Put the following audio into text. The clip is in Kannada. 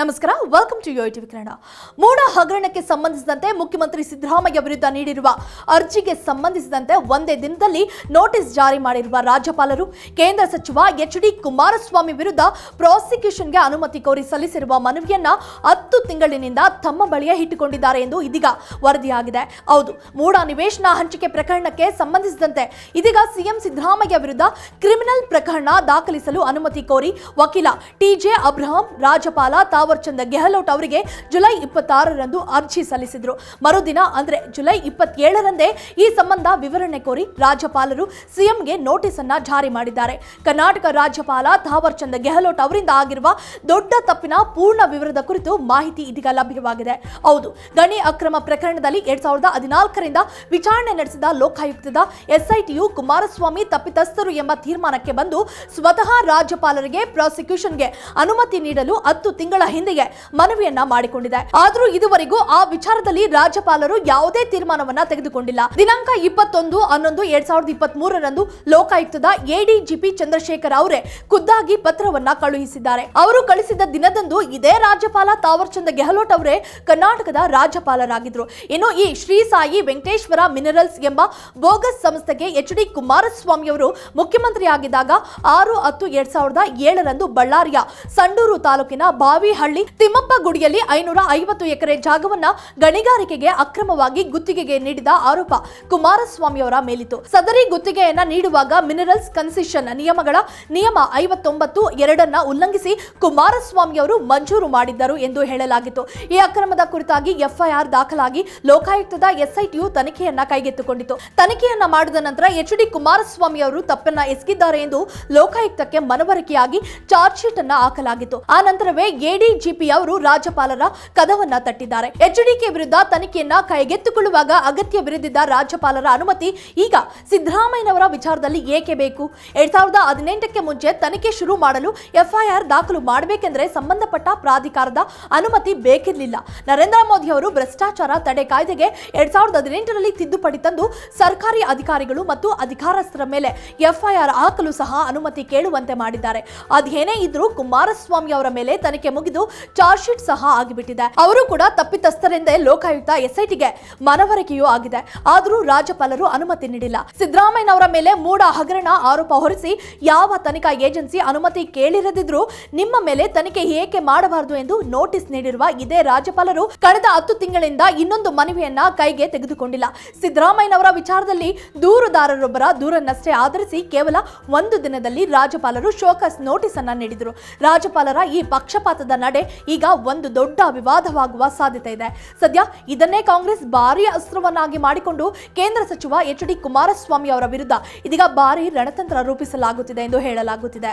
ನಮಸ್ಕಾರ welcome to Yo TV Kannada. MUDA ಹಗರಣಕ್ಕೆ ಸಂಬಂಧಿಸಿದಂತೆ ಮುಖ್ಯಮಂತ್ರಿ ಸಿದ್ದರಾಮಯ್ಯ ವಿರುದ್ಧ ನೀಡಿರುವ ಅರ್ಜಿಗೆ ಸಂಬಂಧಿಸಿದಂತೆ ಒಂದೇ ದಿನದಲ್ಲಿ ನೋಟಿಸ್ ಜಾರಿ ಮಾಡಿರುವ ರಾಜ್ಯಪಾಲರು, ಕೇಂದ್ರ ಸಚಿವ ಎಚ್ ಡಿ ಕುಮಾರಸ್ವಾಮಿ ವಿರುದ್ಧ ಪ್ರಾಸಿಕ್ಯೂಷನ್ಗೆ ಅನುಮತಿ ಕೋರಿ ಸಲ್ಲಿಸಿರುವ ಮನವಿಯನ್ನ ತಿಂಗಳಿನಿಂದ ತಮ್ಮ ಬಳಿಯೇ ಇಟ್ಟುಕೊಂಡಿದ್ದಾರೆ ಎಂದು ಇದೀಗ ವರದಿಯಾಗಿದೆ. ಹೌದು ಮೂಡ ನಿವೇಶನ ಹಂಚಿಕೆ ಪ್ರಕರಣಕ್ಕೆ ಸಂಬಂಧಿಸಿದಂತೆ ಇದೀಗ ಸಿಎಂ ಸಿದ್ದರಾಮಯ್ಯ ವಿರುದ್ಧ ಕ್ರಿಮಿನಲ್ ಪ್ರಕರಣ ದಾಖಲಿಸಲು ಅನುಮತಿ ಕೋರಿ ವಕೀಲ ಟಿಜೆ ಅಬ್ರಹಾಂ, ರಾಜ್ಯಪಾಲ ತಾವರ್ಚಂದ್ ಗೆಹ್ಲೋಟ್ ಅವರಿಗೆ ಜುಲೈ ಇಪ್ಪತ್ತಾರರಂದು ಅರ್ಜಿ ಸಲ್ಲಿಸಿದ್ರು. ಮರುದಿನ, ಅಂದ್ರೆ ಜುಲೈ ಇಪ್ಪತ್ತೇಳರಂದೇ ಈ ಸಂಬಂಧ ವಿವರಣೆ ಕೋರಿ ರಾಜ್ಯಪಾಲರು ಸಿಎಂಗೆ ನೋಟಿಸ್ ಅನ್ನ ಜಾರಿ ಮಾಡಿದ್ದಾರೆ. ಕರ್ನಾಟಕ ರಾಜ್ಯಪಾಲ ತಾವರ್ಚಂದ್ ಗೆಹ್ಲೋಟ್ ಅವರಿಂದ ಆಗಿರುವ ದೊಡ್ಡ ತಪ್ಪಿನ ಪೂರ್ಣ ವಿವರದ ಕುರಿತು ಮಾಹಿತಿ ಇದೀಗ ಲಭ್ಯವಾಗಿದೆ. ಹೌದು, ಗಣಿ ಅಕ್ರಮ ಪ್ರಕರಣದಲ್ಲಿ ಎರಡ್ ಸಾವಿರದ ಹದಿನಾಲ್ಕರಿಂದ ವಿಚಾರಣೆ ನಡೆಸಿದ ಲೋಕಾಯುಕ್ತದ ಎಸ್ಐಟಿಯು ಕುಮಾರಸ್ವಾಮಿ ತಪ್ಪಿತಸ್ಥರು ಎಂಬ ತೀರ್ಮಾನಕ್ಕೆ ಬಂದು ಸ್ವತಃ ರಾಜ್ಯಪಾಲರಿಗೆ ಪ್ರಾಸಿಕ್ಯೂಷನ್ಗೆ ಅನುಮತಿ ನೀಡಲು ಹತ್ತು ತಿಂಗಳ ಹಿಂದೆಯೇ ಮನವಿಯನ್ನ ಮಾಡಿಕೊಂಡಿದೆ. ಆದರೂ ಇದುವರೆಗೂ ಆ ವಿಚಾರದಲ್ಲಿ ರಾಜ್ಯಪಾಲರು ಯಾವುದೇ ತೀರ್ಮಾನವನ್ನ ತೆಗೆದುಕೊಂಡಿಲ್ಲ. ದಿನಾಂಕ ಇಪ್ಪತ್ತೊಂದು ಹನ್ನೊಂದು ಎರಡ್ ಸಾವಿರದ ಇಪ್ಪತ್ತ್ ಮೂರರಂದು ಲೋಕಾಯುಕ್ತದ ಎಡಿಜಿಪಿ ಚಂದ್ರಶೇಖರ್ ಅವರೇ ಖುದ್ದಾಗಿ ಪತ್ರವನ್ನ ಕಳುಹಿಸಿದ್ದಾರೆ. ಅವರು ಕಳಿಸಿದ ದಿನದಂದು ಇದೇ ರಾಜ್ಯಪಾಲ ತಾವರ್ಚಂದ್ ಗೆಹ್ಲೋಟ್ ಅವರೇ ಕರ್ನಾಟಕದ ರಾಜ್ಯಪಾಲರಾಗಿದ್ರು. ಇನ್ನು ಈ ಶ್ರೀ ಸಾಯಿ ವೆಂಕಟೇಶ್ವರ ಮಿನರಲ್ಸ್ ಎಂಬ ಬೋಗಸ್ ಸಂಸ್ಥೆಗೆ ಎಚ್ ಡಿ ಕುಮಾರಸ್ವಾಮಿ ಅವರು ಮುಖ್ಯಮಂತ್ರಿಯಾಗಿದ್ದಾಗ ಆರು ಹತ್ತು ಎರಡ್ ಸಾವಿರದ ಏಳರಂದು ಬಳ್ಳಾರಿಯ ಸಂಡೂರು ತಾಲೂಕಿನ ಬಾವಿಹಳ್ಳಿ ತಿಮ್ಮಪ್ಪ ಗುಡಿಯಲ್ಲಿ ಐನೂರ ಐವತ್ತು ಎಕರೆ ಜಾಗವನ್ನ ಗಣಿಗಾರಿಕೆಗೆ ಅಕ್ರಮವಾಗಿ ಗುತ್ತಿಗೆಗೆ ನೀಡಿದ ಆರೋಪ ಕುಮಾರಸ್ವಾಮಿ ಅವರ ಮೇಲಿತ್ತು. ಸದರಿ ಗುತ್ತಿಗೆಯನ್ನ ನೀಡುವಾಗ ಮಿನರಲ್ಸ್ ಕನ್ಸೆಷನ್ ನಿಯಮಗಳ ನಿಯಮ ಐವತ್ತೊಂಬತ್ತು ಎರಡನ್ನ ಉಲ್ಲಂಘಿಸಿ ಕುಮಾರಸ್ವಾಮಿ ಅವರು ಮಂಜೂರು ಮಾಡಿದ್ದರು ಎಂದು ಹೇಳಲಾಗಿತ್ತು ಈ ಅಕ್ರಮದ ಕುರಿತಾಗಿ ಎಫ್ಐಆರ್ ದಾಖಲಾಗಿ ಲೋಕಾಯುಕ್ತದ ಎಸ್ಐಟಿಯು ತನಿಖೆಯನ್ನ ಕೈಗೆತ್ತಿಕೊಂಡಿತು ತನಿಖೆಯನ್ನ ಮಾಡಿದ ನಂತರ ಎಚ್ ಡಿ ಕುಮಾರಸ್ವಾಮಿ ಅವರು ತಪ್ಪನ್ನ ಎಸಗಿದ್ದಾರೆ ಎಂದು ಲೋಕಾಯುಕ್ತಕ್ಕೆ ಮನವರಿಕೆಯಾಗಿ ಚಾರ್ಜ್ ಶೀಟ್ ಅನ್ನ ಹಾಕಲಾಗಿತ್ತು. ಆ ನಂತರವೇ ಎಡಿಜಿಪಿ ಅವರು ರಾಜ್ಯಪಾಲರ ಕದವನ್ನ ತಟ್ಟಿದ್ದಾರೆ. ಎಚ್ಡಿಕೆ ವಿರುದ್ಧ ತನಿಖೆಯನ್ನ ಕೈಗೆತ್ತಿಕೊಳ್ಳುವಾಗ ಅಗತ್ಯವಿರದಿದ್ದ ರಾಜ್ಯಪಾಲರ ಅನುಮತಿ ಈಗ ಸಿದ್ದರಾಮಯ್ಯನವರ ವಿಚಾರದಲ್ಲಿ ಏಕೆ ಬೇಕು? ಎರಡ್ ಸಾವಿರದ ಹದಿನೆಂಟಕ್ಕೆ ಮುಂಚೆ ತನಿಖೆ ಶುರು ಮಾಡಲು ಎಫ್ಐಆರ್ ದಾಖಲು ಮಾಡಬೇಕೆಂದರೆ ಸಂಬಂಧಪಟ್ಟ ಪ್ರಾಧಿಕಾರದ ಅನುಮತಿ ಬೇಕಿರಲಿಲ್ಲ. ನರೇಂದ್ರ ಮೋದಿ ಅವರು ಭ್ರಷ್ಟಾಚಾರ ತಡೆ ಕಾಯ್ದೆಗೆ ಎರಡ್ ಸಾವಿರದ ಹದಿನೆಂಟರಲ್ಲಿ ತಿದ್ದುಪಡಿ ತಂದು ಸರ್ಕಾರಿ ಅಧಿಕಾರಿಗಳು ಮತ್ತು ಅಧಿಕಾರಸ್ಥರ ಮೇಲೆ ಎಫ್ಐಆರ್ ಹಾಕಲು ಸಹ ಅನುಮತಿ ಕೇಳುವಂತೆ ಮಾಡಿದ್ದಾರೆ. ಅದೇನೇ ಇದ್ರೂ ಕುಮಾರಸ್ವಾಮಿ ಅವರ ಮೇಲೆ ತನಿಖೆ ಮುಗಿದು ಚಾರ್ಜ್ ಶೀಟ್ ಸಹ ಆಗಿಬಿಟ್ಟಿದೆ. ಅವರು ಕೂಡ ತಪ್ಪಿತಸ್ಥರೆಂದೇ ಲೋಕಾಯುಕ್ತ ಎಸ್ಐಟಿಗೆ ಮನವರಿಕೆಯೂ ಆಗಿದೆ. ಆದರೂ ರಾಜ್ಯಪಾಲರು ಅನುಮತಿ ನೀಡಿಲ್ಲ. ಸಿದ್ದರಾಮಯ್ಯ ಅವರ ಮೇಲೆ ಮೂಡ ಹಗರಣ ಆರೋಪ ಹೊರಿಸಿ ಯಾವ ತನಿಖಾ ಏಜೆನ್ಸಿ ಅನುಮತಿ ಕೇಳಿರದಿದ್ರೂ ನಿಮ್ಮ ಮೇಲೆ ತನಿಖೆ ಏಕೆ ಮಾಡಬಾರದು ಎಂದು ನೋಟಿಸ್ ನೀಡಿರುವ ಇದೇ ರಾಜ್ಯಪಾಲರು ಕಳೆದ ಹತ್ತು ತಿಂಗಳಿಂದ ಇನ್ನೊಂದು ಮನವಿಯನ್ನ ಕೈಗೆ ತೆಗೆದುಕೊಂಡಿಲ್ಲ. ಸಿದ್ದರಾಮಯ್ಯನವರ ವಿಚಾರದಲ್ಲಿ ದೂರುದಾರರೊಬ್ಬರ ದೂರನ್ನಷ್ಟೇ ಆಧರಿಸಿ ಕೇವಲ ಒಂದು ದಿನದಲ್ಲಿ ರಾಜ್ಯಪಾಲರು ಶೋಕಸ್ ನೋಟಿಸ್ ಅನ್ನ ನೀಡಿದರು. ರಾಜ್ಯಪಾಲರ ಈ ಪಕ್ಷಪಾತದ ನಡೆ ಈಗ ಒಂದು ದೊಡ್ಡ ವಿವಾದವಾಗುವ ಸಾಧ್ಯತೆ ಇದೆ. ಸದ್ಯ ಇದನ್ನೇ ಕಾಂಗ್ರೆಸ್ ಭಾರೀ ಅಸ್ತ್ರವನ್ನಾಗಿ ಮಾಡಿಕೊಂಡು ಕೇಂದ್ರ ಸಚಿವ ಎಚ್ ಡಿ ಕುಮಾರಸ್ವಾಮಿ ಅವರ ವಿರುದ್ಧ ಇದೀಗ ಭಾರಿ ರಣತಂತ್ರ ರೂಪಿಸಲಾಗುತ್ತಿದೆ ಎಂದು ಹೇಳಲಾಗುತ್ತಿದೆ.